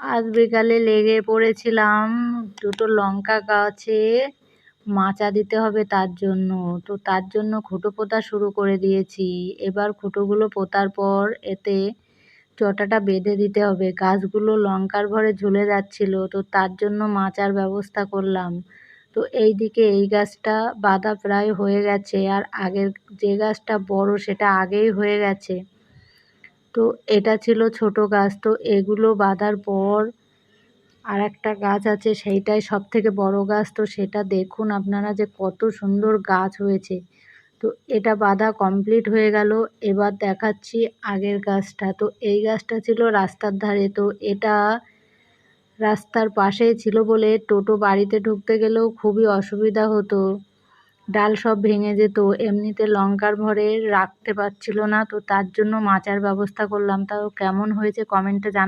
আজ বিকালে লেগে পড়েছিলাম দুটো লঙ্কা গাছে। মাচা দিতে হবে তার জন্য। তো তার জন্য খুঁটো পোঁতা শুরু করে দিয়েছি। এবার খুঁটোগুলো পোঁতার পর এতে চটাটা বেঁধে দিতে হবে। গাছগুলো লঙ্কার ভরে ঝুলে যাচ্ছিল, তো তার জন্য মাচার ব্যবস্থা করলাম। তো এই দিকে এই গাছটা বাঁধা প্রায় হয়ে গেছে, আর আগের যে গাছটা বড় সেটা আগেই হয়ে গেছে। তো এটা ছিল ছোট গাছ, তো এগুলো বাঁধার পর আর একটা গাছ আছে, সেইটাই সব থেকে বড় গাছ, তো সেটা দেখুন আপনারা যে কত সুন্দর গাছ হয়েছে। তো এটা বাঁধা কমপ্লিট হয়ে গেল, এবার দেখাচ্ছি আগের গাছটা। তো এই গাছটা ছিল রাস্তার ধারে, তো এটা রাস্তার পাশেই ছিল বলে টোটো বাড়িতে ঢুকতে গেলেও খুবই অসুবিধা হতো। ডাল সব ভেঙে যেত, এমনিতে লঙ্কার ভরে রাখতে পারছিল না, তো তার জন্য মাচার ব্যবস্থা করলাম। তাও কেমন হয়েছে কমেন্টে জানা